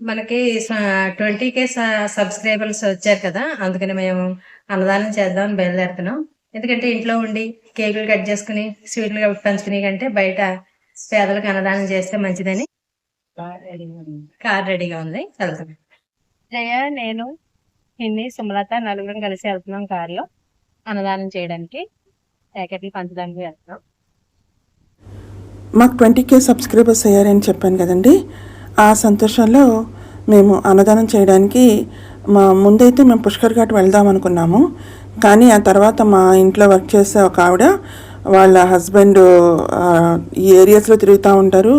మనకి twenty K subscribers వచ్చారు కదా అందుకని మేము అన్నదానం చేద్దామని బయలుదేరుతున్నాం. ఎందుకంటే ఇంట్లో ఉండి కేకులు కట్ చేసుకుని స్వీట్లు పంచుకునే కంటే బయట పేదలకు అన్నదానం చేస్తే మంచిదని. కార్ రెడీగా ఉంది. వెళ్తాం జయ నేను హిందీ సుమలత నలుగురం కలిసి వెళ్తున్నాం కారులో అన్నదానం చేయడానికి. ప్యాకెట్లు పంచడానికి వెళ్తున్నాం. మాకు ట్వంటీ కే సబ్స్క్రైబర్స్ అయ్యారని చెప్పాను కదండి. ఆ సంతోషంలో మేము అన్నదానం చేయడానికి మా ముందైతే మేము పుష్కర్ ఘాట్ వెళ్దాం అనుకున్నాము. కానీ ఆ తర్వాత మా ఇంట్లో వర్క్ చేసే ఒక ఆవిడ వాళ్ళ హస్బెండ్ ఈ ఏరియాస్లో తిరుగుతూ ఉంటారు.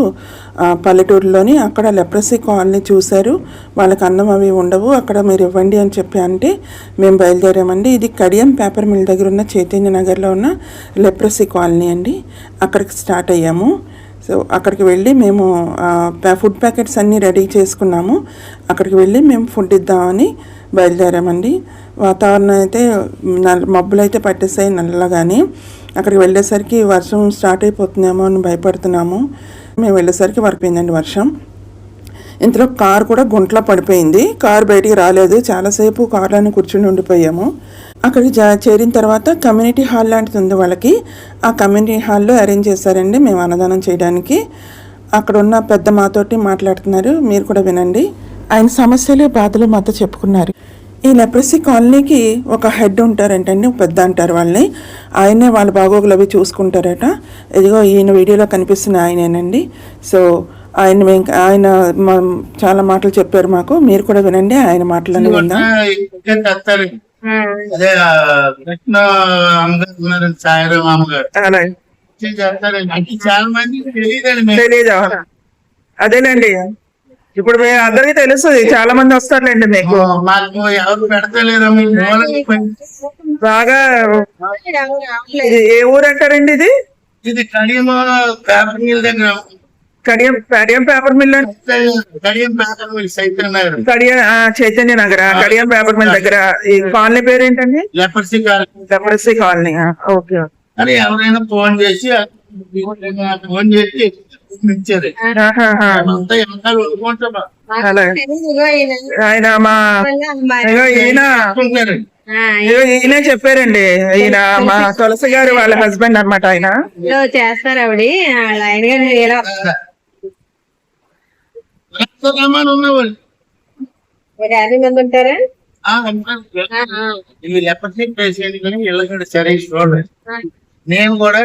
పల్లెటూరులోని అక్కడ లెప్రసీ కాలనీ చూశారు. వాళ్ళకి అన్నం అవి ఉండవు. అక్కడ మీరు ఇవ్వండి అని చెప్పి అంటే మేము బయలుదేరామండి. ఇది కడియం పేపర్ మిల్ దగ్గర ఉన్న చైతన్య నగర్లో ఉన్న లెప్రసీ కాలనీ అండి. అక్కడికి స్టార్ట్ అయ్యాము. సో అక్కడికి వెళ్ళి మేము ఫుడ్ ప్యాకెట్స్ అన్నీ రెడీ చేసుకున్నాము. అక్కడికి వెళ్ళి మేము ఫుడ్ ఇద్దామని బయలుదేరామండి. వాతావరణం అయితే నల్ మబ్బులు అయితే పట్టేసాయి నల్లగాని. అక్కడికి వెళ్ళేసరికి వర్షం స్టార్ట్ అయిపోతుందేమో అని భయపడుతున్నాము. మేము వెళ్ళేసరికి వరపోయిందండి వర్షం. ఇంతలో కార్ కూడా గుంట్లో పడిపోయింది. కార్ బయటికి రాలేదు. చాలాసేపు కార్లోనే కూర్చుని ఉండిపోయాము. అక్కడికి చేరిన తర్వాత కమ్యూనిటీ హాల్ లాంటిది ఉంది వాళ్ళకి. ఆ కమ్యూనిటీ హాల్లో అరేంజ్ చేశారండి మేము అన్నదానం చేయడానికి. అక్కడ ఉన్న పెద్ద మాతోటి మాట్లాడుతున్నారు. మీరు కూడా వినండి. ఆయన సమస్యలు బాధలు మాతో చెప్పుకున్నారు. ఈ లెప్రసీ కాలనీకి ఒక హెడ్ ఉంటారంటండి పెద్ద అంటారు వాళ్ళని. ఆయనే వాళ్ళ బాగోగులు అవి చూసుకుంటారట. ఇదిగో ఈయన వీడియోలో కనిపిస్తున్న ఆయనేనండి. సో ఆయన ఆయన చాలా మాటలు చెప్పారు మాకు. మీరు కూడా వినండి ఆయన మాటలను విందాం. అదే కృష్ణ అమ్మగారు సాయిరామ్ అమ్మగారు. చాలా మంది అదేనండి. ఇప్పుడు అందరికీ తెలుస్తుంది చాలా మంది వస్తారులేండి మీకు. మాకు ఎవరు పెడతలేరు మీ మూలకి పని- బాగా ఇది ఏ ఊరు అంటారండి ఇది? ఇది కడియం పేపర్ మిల్ దగ్గర. కడియం కడియం పేపర్ మిల్ అండి. Kadiyam paper mill Nagar. Kadiyam Chaitanya Nagar Kadiyam paper mill దగ్గర. ఈ కాలనీ పేరు ఏంటండి లెపర్సీ కాలనీ కాలనీ ఓకే అని ఎవరైనా ఫోన్ చేసి ఫోన్ చేసి ఆయన మా ఈయన. చెప్పారండి. ఈయన మా తులసి గారు వాళ్ళ హస్బెండ్ అన్నమాట ఆయన. చేస్తారు ఆవిడ. ఆయన గారు ఇలా రక్తరామాలు ఉన్నవాళ్ళు మరి యాభై మంది ఉంటారా. ఇవి లెపర్సీ పేషెంట్ కానీ వీళ్ళకి కూడా సరైన చూడలేదు నేను కూడా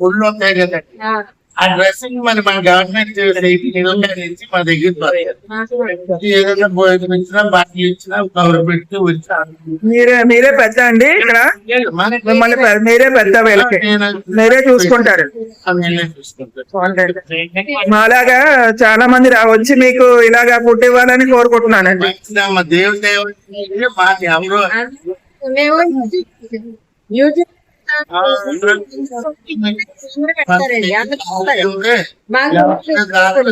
ఒళ్ళు ఉంటాయి కదండి ఆ డ్రెస్సింగ్ మరి మన గవర్నమెంట్ నుంచి మా దగ్గర. ఏదైనా భోజనం ఇచ్చినా బట్టలు ఇచ్చినా కవర్ పెట్టి వచ్చా. మీరే మీరే పెద్ద అండి ఇక్కడ? మిమ్మల్ని మీరే పెద్ద వీళ్ళకి. మీరే చూసుకుంటారు. మాలాగా చాలా మంది వచ్చి మీకు ఇలాగా ఫుడ్ ఇవ్వాలని కోరుకుంటున్నానండి. మా దేవుడి దేవుడి మా ఎవరు?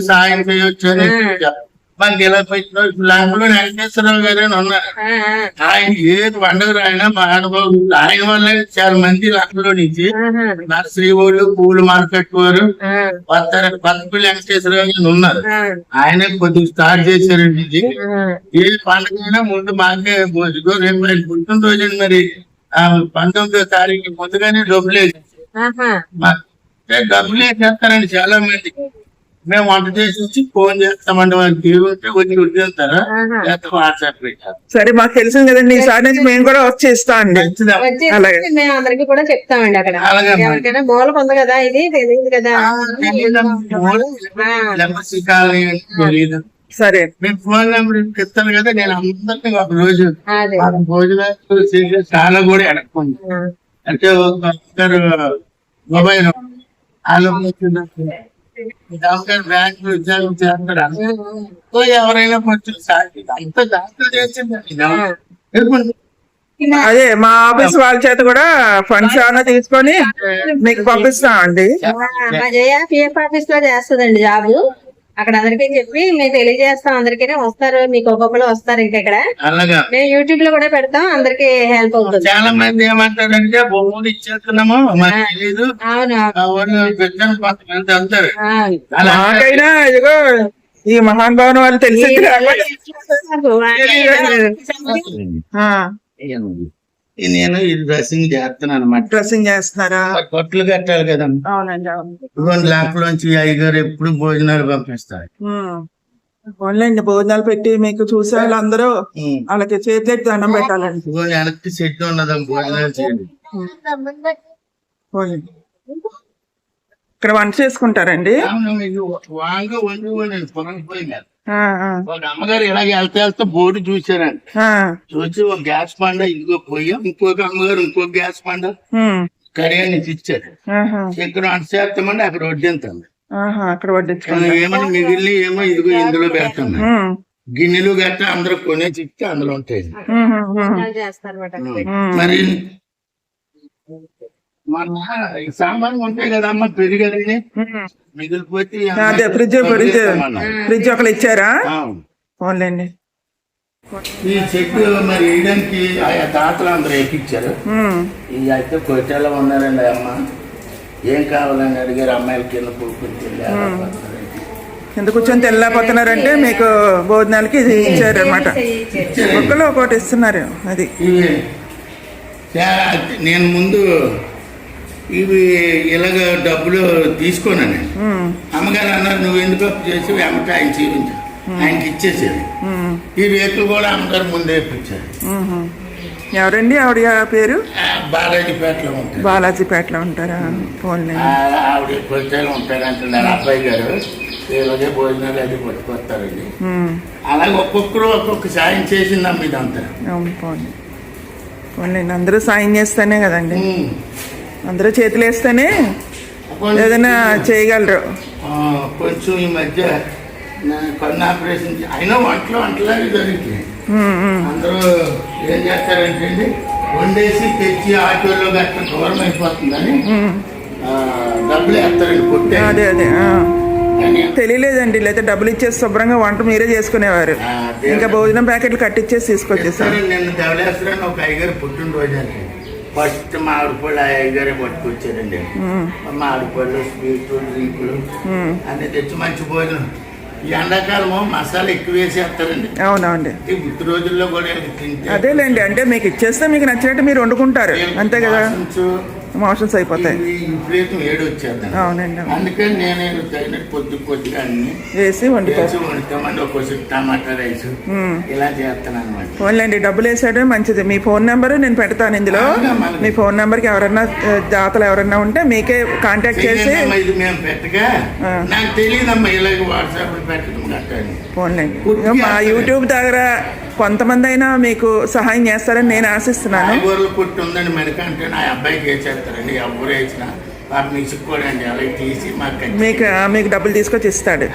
సాయం చేయొచ్చు అని మనకి ఎలా పెట్టిన లాంగ్లో వెంకటేశ్వరరావు గారు అని ఉన్నారు ఆయన ఏ పండుగ ఆయన మా అనుభవం ఆయన వల్ల చాలా మంది లాంగ్లో నుంచి నర్సరీ వాళ్ళు పూలు మార్కెట్ వారు వస్తారు పక్కపల్లి వెంకటేశ్వరరావు గారు ఉన్నారు ఆయన కొద్దిగా స్టార్ట్ చేశారండి ఇది ఏ పండుగ అయినా ముందు మాకే రేపు ఆయన పుట్టినరోజు అండి మరి పంతొమ్మిదో తారీఖు ముందుగానే డబ్బులు డబ్బులు వేసేస్తారండి చాలా మంది మేము వంట చేసి వచ్చి ఫోన్ చేస్తామండి వాళ్ళకి వచ్చి వదిలేస్తారా? లేకపోతే వాట్సాప్ పెట్టారు. సరే మాకు తెలిసింది కదండి ఈసారి నుంచి మేము కూడా వచ్చి ఇస్తాం అండి. మేము అందరికి కూడా చెప్తామండి అక్కడ. ఎవరికైనా మూల ఉంది కదా ఇది? తెలియదు కదా. సరే. మీకు ఫోన్ నెంబర్ ఇస్తాను కదా నేను అందరినీ ఒక రోజు భోజనాలు చేసి చాలా కూడా ఎడక్కుంది అంటే ఒకరు మొబైల్ డాక్టర్ బ్యాంక్ ఉద్యోగం చేస్తాడు? సో ఎవరైనా కొంచెం సాటి అంత డాక్టర్ చేసిందండి. అదే మా ఆఫీస్ వాళ్ళ చేత కూడా ఫండ్స్ ఏమైనా తీసుకొని మీకు పంపిస్తాం అండి మా జయ పిఎఫ్ ఆఫీస్లో చేస్తుందండి జాబ్. అక్కడ అందరికీ చెప్పి మేము తెలియజేస్తాం. అందరికీ వస్తారు. మీకు ఒక్కొక్కరు వస్తారు ఇంకా ఇక్కడ అలాగా. మేము యూట్యూబ్లో కూడా పెడతాం. అందరికి హెల్ప్ అవుతుంది. చాలా మంది ఏమంటారంటే భూములు ఇచ్చేస్తున్నాము. అవును ఇదిగో ఈ మహానుభావుని వాళ్ళు తెలిసి నేను ఈ డ్రెస్సింగ్ చేస్తున్నాను అనమాట డ్రెస్సింగ్ చేస్తున్నారా కొట్లు కట్టాలి కదా అవునండి అవును. రెండు లాక్లోంచి అయ్యగారు ఎప్పుడు భోజనాలు పంపిస్తారు. ఓన్లైండి భోజనాలు పెట్టి మీకు చూసే వాళ్ళందరూ. వాళ్ళకి చేతులెట్టి దండం పెట్టాలండి. వెనక్కి చెట్టు ఉన్నది భోజనాలు చేయండి. ఇక్కడ వంట చేసుకుంటారండి? ఇది వాంగా వండి ఆ, ఆ, ఒక అమ్మగారు ఇలాగ వెళ్తే వెళ్తే బోర్డు చూసారండి చూసి ఒక గ్యాస్ పండ ఇదిగో పోయాం ఇంకొక అమ్మగారు ఇంకొక గ్యాస్ పండ కడియాన్ని ఇచ్చారు ఇక్కడ వంట చేస్తామండి అక్కడ వడ్డింతాం ఆహా, అక్కడ వడ్డించుకోండి. ఏమని మిగిలిన ఏమో ఇదిగో ఇందులో పెడతాం ఉమ్, గిన్నెలు గట్ట అందరూ కొనేసి ఇస్తే అందులో ఉంటాయి. మరి మన ఈ సామాన్లు ఉంటాయి కదమ్మా పెరిగదని. మిగిలిపోతే అదే ఫ్రిడ్జ్ ఫ్రిడ్జ్ ఫ్రిడ్జ్ ఒకరు ఇచ్చారా? ఆ. ఓన్లేండి ఈ చెట్టు మరి వేయడానికి ఆయా తాతలు అందరూ ఎక్కిచ్చారు ఈ అయితే కొట్టేలా ఉన్నారండి అమ్మ. ఏం కావాలని అడిగారు అమ్మాయిల కింద కూర్చుని కింద కూర్చొని తెల్లాపోతున్నారంటే మీకు భోజనాలకి ఇది ఇచ్చారు. అనమాట ఒక్కరు ఒకటి ఇస్తున్నారు అది. నేను ముందు ఇవి ఇలాగ డబ్బులు తీసుకోనండి ఉమ్, అమ్మగారు అన్నారు నువ్వు ఎందుకు అప్పు చేసి వెంట ఆయన చూపించు ఆయనకి ఇచ్చేసాడు ఉమ్, ఈ రేకులు కూడా అమ్మగారు ముందే ఇప్పించారు. ఎవరండి? ఆవిడ పేరు? బాలాజీపేటలో ఉంటారు. బాలాజీపేటలో ఉంటారా? ఫోన్లే ఆ ఆవిడ కొంచెం ఉంటారంటున్నారు అబ్బాయి గారు ఇలాగే భోజనాలు అది పట్టుకొస్తారండి. అలాగే ఒక్కొక్కరు ఒక్కొక్క సాయం చేసిందమ్మ ఇదంతా. అవును పోన్లేండి అందరూ సాయం చేస్తేనే కదండి. అందరూ చేతులు వేస్తేనే ఏదైనా చేయగలరు. కొంచెం ఈ మధ్య కన్ను ఆపరేషన్ అయినా వంటలు వంటలాగే జరుగుతుంది. అందరూ ఏం చేస్తారంటే వండేసి తెచ్చి ఆటోలో గట్ట దూరం అయిపోతుందని డబ్బులు వేస్తారండి కొట్టే అదే అదే తెలియలేదండి లేకపోతే డబ్బులు ఇచ్చేసి శుభ్రంగా వంట మీరే చేసుకునేవారు. ఇంకా భోజనం ప్యాకెట్లు కట్టించేసి తీసుకొచ్చేసారు. నిన్న ధవళేశ్వరాన్ని ఒక అయ్యగారు పుట్టినరోజు అండి. ఫస్ట్ మామిడి పళ్ళు ఆ అయ్యగారే పట్టుకొచ్చారండి మామిడి పళ్ళు స్వీట్లు డ్రింకులు అన్ని తెచ్చి మంచి భోజనం. ఈ ఎండాకాలము మసాలా ఎక్కువ వేసేస్తారండి. అవునవునండి. ఈ గుర్తు రోజుల్లో కూడా తింటే అదేలేండి అంటే మీకు ఇచ్చేస్తే మీకు నచ్చినట్టు మీరు వండుకుంటారు. అంతే కదా? మోషన్స్ అయిపోతాయి. ఇవి విపరీతం ఏడు వచ్చేద్దాం. అవునండి అవును. అందుకని నేను తగినట్టు కొద్ది కొద్దిగా అన్ని వేసి వండుతారు వేసి వండుతామండి ఒక్కోసారి టమాటా రైస్ ఇలా చేస్తాను అనమాట ఫోన్లేండి డబ్బులు వేసాడే మంచిది. మీ ఫోన్ నెంబర్ నేను పెడతాను ఇందులో. మీ ఫోన్ నెంబర్కి ఎవరన్నా దాతలు ఎవరన్నా ఉంటే మీకే కాంటాక్ట్ చేసి ఇది మేము పెట్టగా. నాకు తెలియదమ్మా ఇలాగ వాట్సాప్ పెట్టడం. ఇగో మా యూట్యూబ్ దగ్గర కొంతమంది అయినా మీకు సహాయం చేస్తారని నేను ఆశిస్తున్నాను. కొట్టి ఉందండి మెడకంటే నా అబ్బాయికి వేసినా తీసి మాకు మీకు డబ్బులు తీసుకొచ్చి ఇస్తాడు.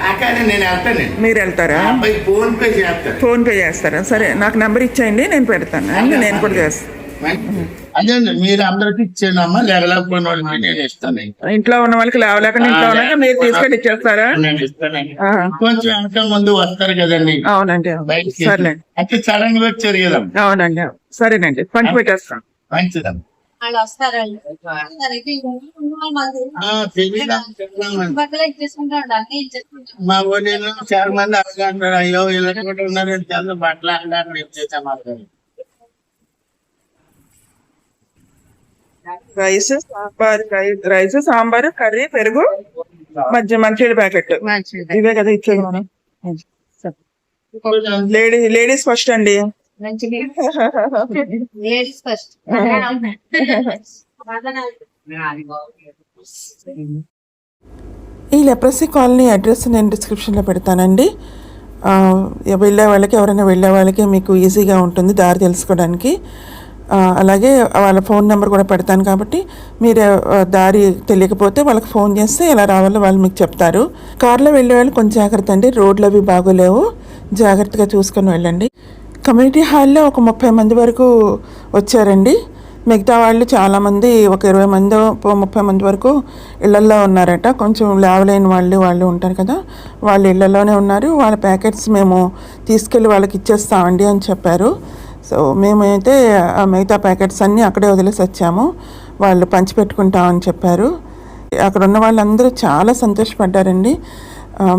మీరు వెళ్తారా? ఫోన్ పే చేస్తాను ఫోన్ పే చేస్తారా? సరే నాకు నెంబర్ ఇచ్చేయండి నేను పెడతాను. అండి నేను కూడా చేస్తాను అదే మీరు అందరికి ఇచ్చేయండి అమ్మా లేకపోయిన వాళ్ళకి నేను ఇస్తాను ఇంట్లో ఉన్న వాళ్ళకి లేవలేకుండా ఇంట్లో ఉన్నాక మీరు తీసుకొని ఇచ్చేస్తారా? నేను ఇస్తానండి కొంచెం వెనక ముందు వస్తారు కదండి. అవునండి సర్లేండి అయితే సడన్గా వచ్చారు కదా. అవునండి అవును. సరేనండి పంచి పెట్టేస్తాం. మంచిదమ్మా వాళ్ళు మా ఊళ్ళో చాలా మంది అడగంటారు అయ్యో ఇలా కూడా ఉన్నారని చాలా బట్టలు అన్నారు ఇచ్చేసాం rice sambar rice sambar curry పెరుగు మధ్య మంచినీళ్ళ ప్యాకెట్. ఇవే కదా ఇచ్చేది మనం. లేడీ లేడీస్ ఫస్ట్ అండి. మంచిది లేడీస్ ఫస్ట్. ఈ లెప్రసీ కాలనీ అడ్రస్ నేను డిస్క్రిప్షన్లో పెడతానండి. వెళ్ళే వాళ్ళకి ఎవరైనా వెళ్ళే వాళ్ళకి మీకు ఈజీగా ఉంటుంది దారి తెలుసుకోవడానికి. అలాగే వాళ్ళ ఫోన్ నెంబర్ కూడా పెడతాను కాబట్టి మీరు దారి తెలియకపోతే వాళ్ళకి ఫోన్ చేస్తే ఎలా రావాలో వాళ్ళు మీకు చెప్తారు. కార్లో వెళ్ళే వాళ్ళు కొంచెం జాగ్రత్త అండి. రోడ్లు అవి బాగోలేవు. జాగ్రత్తగా చూసుకొని వెళ్ళండి. కమ్యూనిటీ హాల్లో ఒక ముప్పై మంది వరకు వచ్చారండి. మిగతా వాళ్ళు చాలామంది ఒక ఇరవై మంది ముప్పై మంది వరకు ఇళ్ళల్లో ఉన్నారట. కొంచెం లేవలేని వాళ్ళు వాళ్ళు ఉంటారు కదా. వాళ్ళు ఇళ్ళలోనే ఉన్నారు. వాళ్ళ ప్యాకెట్స్ మేము తీసుకెళ్ళి వాళ్ళకి ఇచ్చేస్తామండి అని చెప్పారు. సో మేమైతే ఆ మిగతా ప్యాకెట్స్ అన్నీ అక్కడే వదిలేసి వచ్చాము. వాళ్ళు పంచిపెట్టుకుంటామని చెప్పారు. అక్కడ ఉన్న వాళ్ళందరూ చాలా సంతోషపడ్డారండి.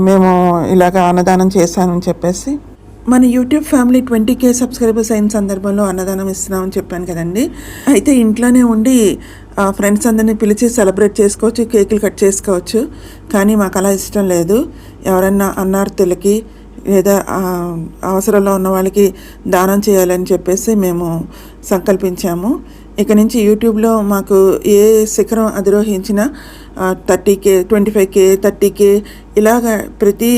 మేము ఇలాగ అన్నదానం చేశామని చెప్పేసి. మన YouTube family twenty K subscribers అయిన సందర్భంలో అన్నదానం ఇస్తున్నామని చెప్పాను కదండి. అయితే ఇంట్లోనే ఉండి ఫ్రెండ్స్ అందరినీ పిలిచి సెలబ్రేట్ చేసుకోవచ్చు కేకులు కట్ చేసుకోవచ్చు. కానీ మాకు అలా ఇష్టం లేదు. ఎవరన్నా అన్నార్తులకి లేదా అవసరంలో ఉన్న వాళ్ళకి దానం చేయాలని చెప్పేసి మేము సంకల్పించాము. ఇక నుంచి యూట్యూబ్లో మాకు ఏ శిఖరం అధిరోహించినా thirty K twenty five K thirty K ఇలాగ ప్రతి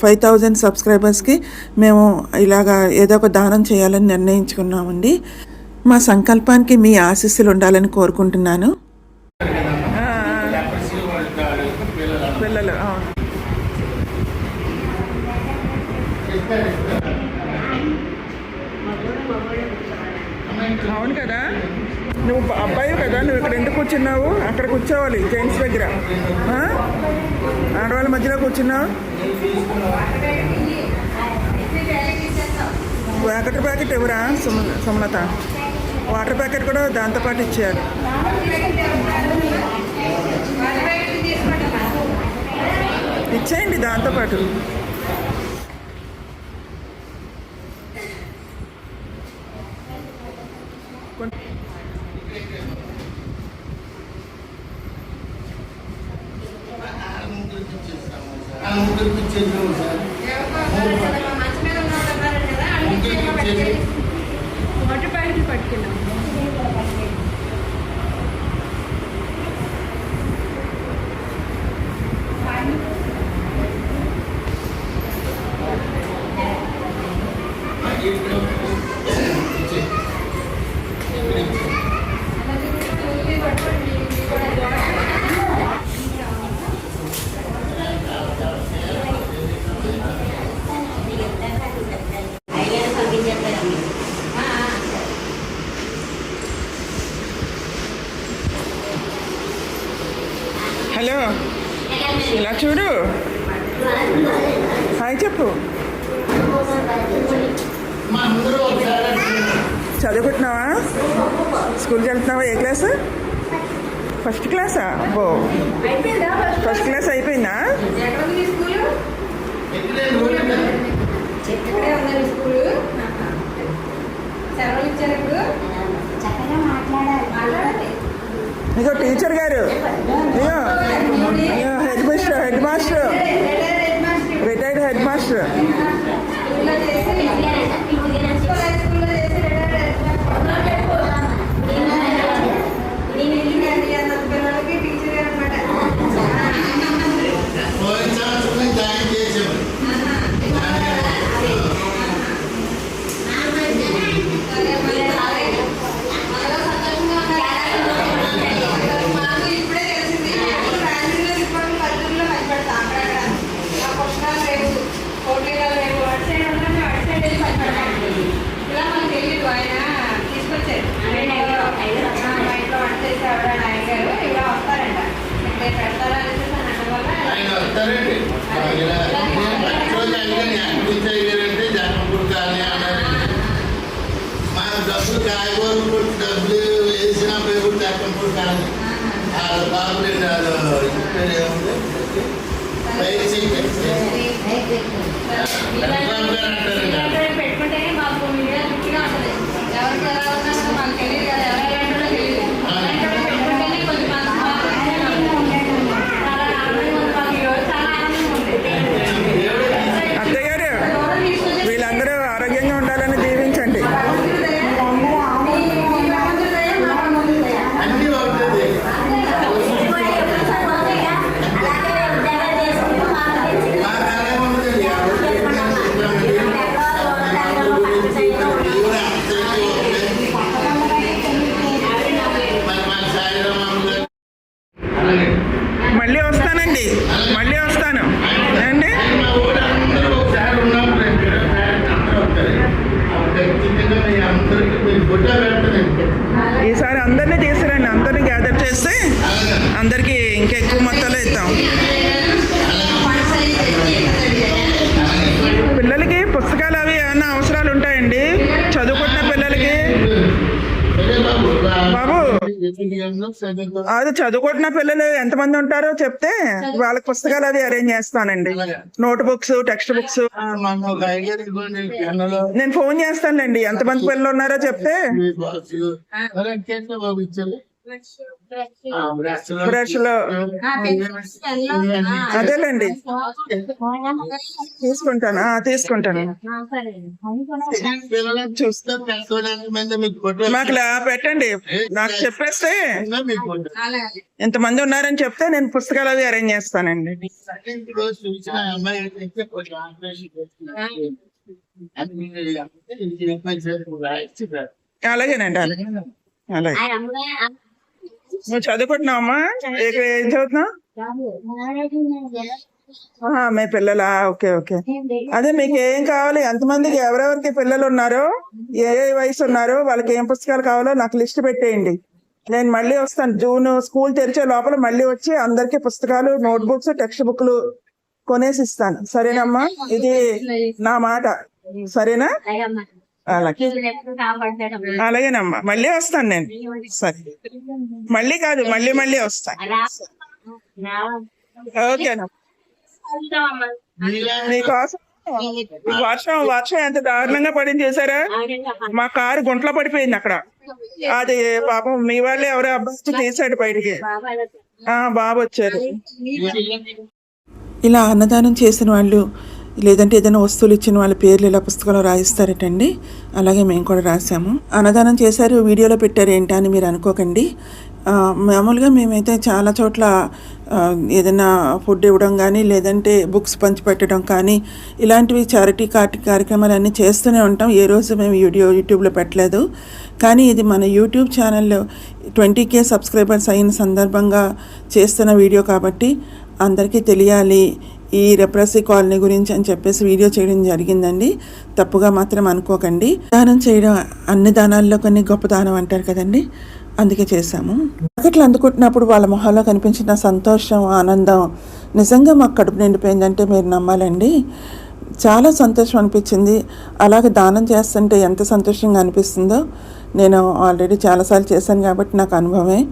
ఫైవ్ థౌజండ్ సబ్స్క్రైబర్స్కి మేము ఇలాగ ఏదో ఒక దానం చేయాలని నిర్ణయించుకున్నామండి. మా సంకల్పానికి మీ ఆశీస్సులు ఉండాలని కోరుకుంటున్నాను పిల్లలు అవును కదా? నువ్వు అబ్బాయి కదా నువ్వు ఇక్కడ ఎందుకు కూర్చున్నావు? అక్కడ కూర్చోవాలి జెంట్స్ దగ్గర. ఆడవాళ్ళ మధ్యలో కూర్చున్నావు? వాటర్ ప్యాకెట్ ఎవరా? సుమ సుమలత. వాటర్ ప్యాకెట్ కూడా దాంతోపాటు ఇచ్చారు ఇచ్చేయండి దాంతోపాటు ఆ ముగ్గురికి సార్ ముగ్గురికి ఇచ్చేసి వాటర్ ప్యాకెట్ పట్టుకున్నాం హలో ఇలా చూడు. హాయ్ చెప్పు. చదువుకుంటున్నావా? స్కూల్కి వెళ్తున్నావా? ఏ క్లాస్? ఫస్ట్ క్లాసా? బో. ఫస్ట్ క్లాస్ అయిపోయిందా? ఎక్కడ ఉంది స్కూలు ఇక్కడే రోడ్డు మీద. ఇక్కడే ఉందండి స్కూలు సెలవులు ఇచ్చారు ఇప్పుడు మాట్లాడాలి ఇగో టీచర్ గారు ఇగో ఇగో head master head master retired head ఈసారి అందరినీ తీసుకురండి అందరినీ గ్యాదర్ చేస్తే అందరికీ ఇంకా ఎక్కువ మొత్తంలో ఇద్దాం పిల్లలకి పుస్తకాలు అవి ఏమైనా అవసరాలు ఉంటాయండి? అది చదువుకుంటున్న పిల్లలు ఎంతమంది ఉంటారో చెప్తే వాళ్ళకి పుస్తకాలు అది అరేంజ్ చేస్తానండి. నోట్ బుక్స్ టెక్స్ట్ బుక్స్ నేను ఫోన్ చేస్తానులేండి. ఎంతమంది పిల్లలు ఉన్నారో చెప్తే. బ్రష్లో అదేలేండి. తీసుకుంటాను. తీసుకుంటాను. మీకు పెట్టండి. నాకు చెప్పేస్తే ఎంతమంది ఉన్నారని చెప్తే నేను పుస్తకాలు అవి అరేంజ్ చేస్తానండి. అలాగేనండి. అలాగే. అలాగే నువ్వు చదువుకుంటున్నావమ్మా? ఏ- చదువుతున్నావు? మీ పిల్లలా? Okay okay. అదే మీకు ఏం కావాలి? ఎంతమందికి ఎవరెవరికి పిల్లలు ఉన్నారో ఏ ఏ వయసు ఉన్నారో వాళ్ళకి ఏం పుస్తకాలు కావాలో నాకు లిస్ట్ పెట్టేయండి. నేను మళ్ళీ వస్తాను. జూన్ స్కూల్ తెరిచే లోపల మళ్ళీ వచ్చి అందరికి పుస్తకాలు నోట్ బుక్స్ టెక్స్ట్ బుక్లు కొనేసి ఇస్తాను. సరేనమ్మా? ఇది నా మాట. సరేనా? అలాగే. అలాగేనమ్మా. మళ్ళీ వస్తాను నేను. సరే. మళ్ళీ కాదు మళ్ళీ మళ్ళీ వస్తాను ఓకేనమ్మా. మీకోసం వర్షం వర్షం ఎంత దారుణంగా పడింది చేశారా మా కారు గుంట్లో పడిపోయింది అక్కడ. అది పాపం మీ వాళ్ళే ఎవరో అబ్బాయి తీసాడు బయటికి. ఆ బాబు వచ్చారు. ఇలా అన్నదానం చేసిన వాళ్ళు లేదంటే ఏదైనా వస్తువులు ఇచ్చిన వాళ్ళ పేర్లు ఇలా పుస్తకంలో రాయిస్తారటండి. అలాగే మేము కూడా రాసాము అన్నదానం చేశారు వీడియోలో పెట్టారు ఏంటా అని మీరు అనుకోకండి. మామూలుగా మేమైతే చాలా చోట్ల ఏదైనా ఫుడ్ ఇవ్వడం కానీ లేదంటే బుక్స్ పంచిపెట్టడం కానీ ఇలాంటివి చారిటీ కార్టి కార్యక్రమాలు అన్నీ చేస్తూనే ఉంటాం. ఏ రోజు మేము వీడియో యూట్యూబ్లో పెట్టలేదు. కానీ ఇది మన యూట్యూబ్ ఛానల్లో ట్వంటీ కే సబ్స్క్రైబర్స్ అయిన సందర్భంగా చేస్తున్న వీడియో కాబట్టి అందరికీ తెలియాలి. ఈ రెప్రసీ కాలనీ గురించి అని చెప్పేసి వీడియో చేయడం జరిగిందండి. తప్పుగా మాత్రం అనుకోకండి. దానం చేయడం అన్ని దానాల్లో కొన్ని గొప్ప దానం అంటారు కదండి. అందుకే చేశాము. ప్యాకెట్లు అందుకుంటున్నప్పుడు వాళ్ళ మొహాల్లో కనిపించిన సంతోషం ఆనందం నిజంగా మాకు కడుపు నిండిపోయిందంటే మీరు నమ్మాలండి. చాలా సంతోషం అనిపించింది. అలాగే దానం చేస్తుంటే ఎంత సంతోషంగా అనిపిస్తుందో నేను ఆల్రెడీ చాలాసార్లు చేశాను కాబట్టి నాకు అనుభవమే.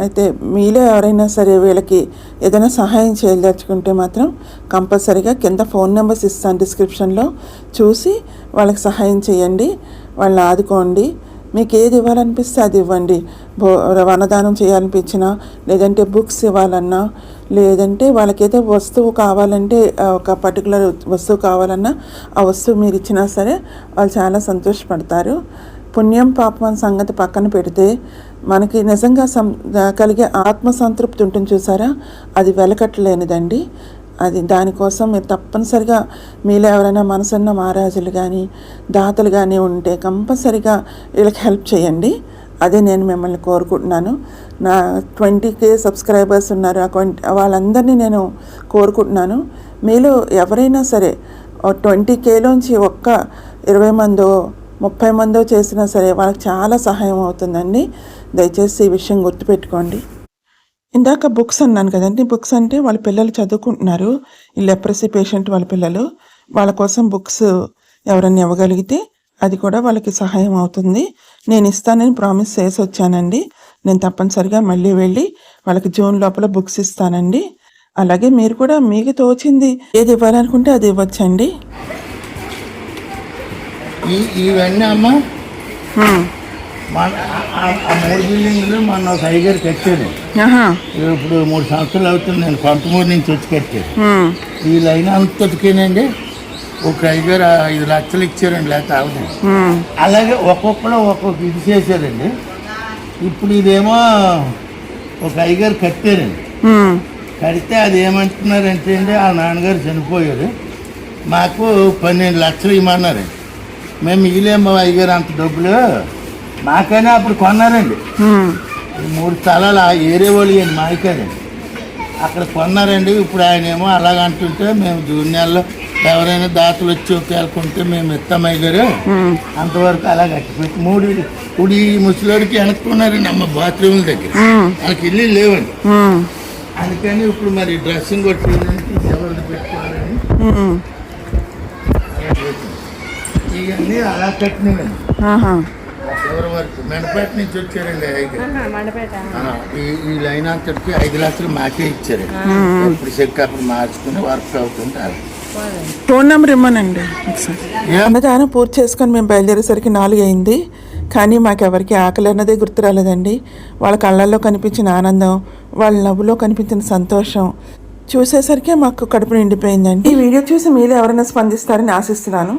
అయితే మీలో ఎవరైనా సరే వీళ్ళకి ఏదైనా సహాయం చేయదలుచుకుంటే మాత్రం కంపల్సరీగా కింద ఫోన్ నెంబర్స్ ఇస్తాను డిస్క్రిప్షన్లో. చూసి వాళ్ళకి సహాయం చేయండి వాళ్ళని ఆదుకోండి. మీకు ఏది ఇవ్వాలనిపిస్తే అది ఇవ్వండి. భో వనదానం చేయాలనిపించినా లేదంటే బుక్స్ ఇవ్వాలన్నా లేదంటే వాళ్ళకి వస్తువు కావాలంటే ఒక పర్టికులర్ వస్తువు కావాలన్నా ఆ వస్తువు మీరు ఇచ్చినా సరే వాళ్ళు చాలా సంతోషపడతారు. పుణ్యం పాపం సంగతి పక్కన పెడితే మనకి నిజంగా సం కలిగే ఆత్మ సంతృప్తి ఉంటుంది చూసారా? అది వెలకట్టలేనిదండి. అది దానికోసం మీరు తప్పనిసరిగా మీలో ఎవరైనా మనసున్న మహారాజులు కానీ దాతలు కానీ ఉంటే కంపల్సరిగా వీళ్ళకి హెల్ప్ చేయండి. అదే నేను మిమ్మల్ని కోరుకుంటున్నాను. నా ట్వంటీ కే సబ్స్క్రైబర్స్ ఉన్నారు. ఆ వాళ్ళందరినీ నేను కోరుకుంటున్నాను. మీలో ఎవరైనా సరే ట్వంటీ కేలోంచి ఒక్క ఇరవై మందో ముప్పై మందో చేసినా సరే వాళ్ళకి చాలా సహాయం అవుతుందండి. దయచేసి ఈ విషయం గుర్తుపెట్టుకోండి. ఇందాక బుక్స్ అన్నాను కదండి. బుక్స్ అంటే వాళ్ళ పిల్లలు చదువుకుంటున్నారు. ఈ లెప్రసీ పేషెంట్ వాళ్ళ పిల్లలు. వాళ్ళ కోసం బుక్స్ ఎవరన్నా ఇవ్వగలిగితే అది కూడా వాళ్ళకి సహాయం అవుతుంది. నేను ఇస్తానని ప్రామిస్ చేసి వచ్చానండి. నేను తప్పనిసరిగా మళ్ళీ వెళ్ళి వాళ్ళకి జూన్ లోపల బుక్స్ ఇస్తానండి. అలాగే మీరు కూడా మీకు తోచింది ఏది ఇవ్వాలనుకుంటే అది ఇవ్వచ్చండి. ఈ ఇవన్నీ అమ్మ. మన ఆ- మూడు బిల్డింగ్లు మన ఒక ఐగర్ కట్టారు. ఇప్పుడు మూడు సంవత్సరాలు అవుతుంది నేను కొంతమూరు నుంచి వచ్చి కట్టారు. ఈ లైన్ అంతటికేనండి ఒక ఐగర్ ఐదు లక్షలు ఇచ్చారండి లేకపోతే అవదు హ్మ్. అలాగే ఒక్కొక్కరు ఒక్కొక్క ఇది చేశారండి ఇప్పుడు ఇదేమో ఒక ఐగర్ కట్టారండి. కడితే అది ఏమంటున్నారంటే అండి ఆ నాన్నగారు చనిపోయారు మాకు పన్నెండు లక్షలు ఇవ్వమన్నారు మేము ఇయ్యలేము అయ్యగారు అంత డబ్బులు మాకైనా అప్పుడు కొన్నారండి మూడు స్థలాలు ఆ ఏరియా వాళ్ళు అండి మాయకాదండి అక్కడ కొన్నారండి ఇప్పుడు ఆయన ఏమో అలాగ అంటుంటే మేము జూన్ నెలలో ఎవరైనా దాతలు వచ్చి ఒకేళ్ళకుంటే మేము ఇస్తాం హ్మ్. అంతవరకు అలా కట్టిపెట్టి మూడు ఇప్పుడు ఈ ముసలిడికి వెనక్కున్నారండి అమ్మ బాత్రూముల దగ్గర. వాళ్ళకి ఇల్లు లేవండి. అందుకని ఇప్పుడు మరి డ్రెస్సింగ్ కొట్టి ఎవరిది పెట్టుకోవాలని. ఇవన్నీ అలా మెండపేట నుంచి వచ్చారండి ఐదు. మండపేట. ఆ, ఈ ఈ లైన్ అంతటికి ఐదు లక్షలు మాకే ఇచ్చారు. ఇప్పుడు చెక్ అప్పుడు మార్చుకుని వర్క్ అవుతుంది అది. ఫోన్ నెంబర్ ఇమ్మనండి అన్నదానం పూర్తి చేసుకొని మేము బయలుదేరేసరికి నాలుగు అయింది. కానీ మాకెవరికి ఆకలి అన్నదే గుర్తు రాలేదండి. వాళ్ళ కళ్ళల్లో కనిపించిన ఆనందం వాళ్ళ నవ్వులో కనిపించిన సంతోషం చూసేసరికి మాకు కడుపు నిండిపోయిందండి. ఈ వీడియో చూసి మీరు ఎవరైనా స్పందిస్తారని ఆశిస్తున్నాను.